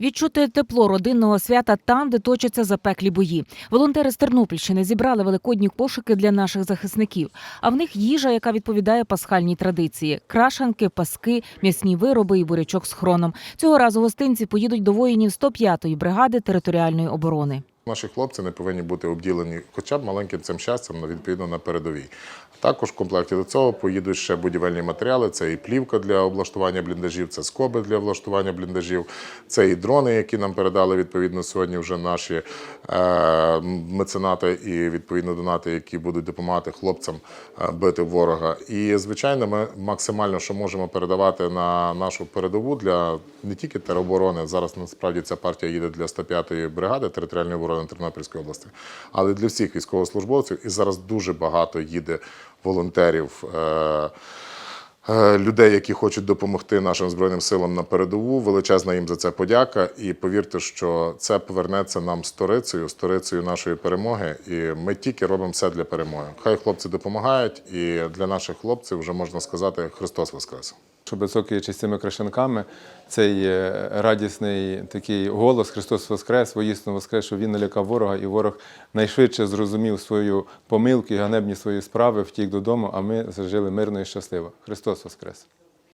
Відчути тепло родинного свята там, де точаться запеклі бої. Волонтери з Тернопільщини зібрали великодні кошики для наших захисників. А в них їжа, яка відповідає пасхальній традиції: крашанки, паски, м'ясні вироби і бурячок з хроном. Цього разу гостинці поїдуть до воїнів 105-ї бригади територіальної оборони. Наші хлопці не повинні бути обділені хоча б маленьким цим щастям відповідно на передовій. Також в комплекті до цього поїдуть ще будівельні матеріали. Це і плівка для облаштування бліндажів, це скоби для облаштування бліндажів, це і дрони, які нам передали відповідно сьогодні вже наші е, меценати і відповідно донати, які будуть допомагати хлопцям е, бити ворога. І звичайно, ми максимально, що можемо передавати на нашу передову для не тільки тероборони. Зараз насправді ця партія їде для 105-ї бригади територіальної оборони Тернопільської області, але для всіх військовослужбовців. І зараз дуже багато їде волонтерів. Е, е, Людей, які хочуть допомогти нашим збройним силам на передову, величезна їм за це подяка. І повірте, що це повернеться нам сторицею, сторицею нашої перемоги. І ми тільки робимо все для перемоги. Хай хлопці допомагають, і для наших хлопців вже можна сказати Христос Воскрес! Щоб високуючи цими крашенками, цей радісний такий голос Христос Воскрес, воїсно Воскрес, що він налякав ворога, і ворог найшвидше зрозумів свою помилку і ганебні свої справи, втік додому, а ми зажили мирно і щасливо. Христос Воскрес!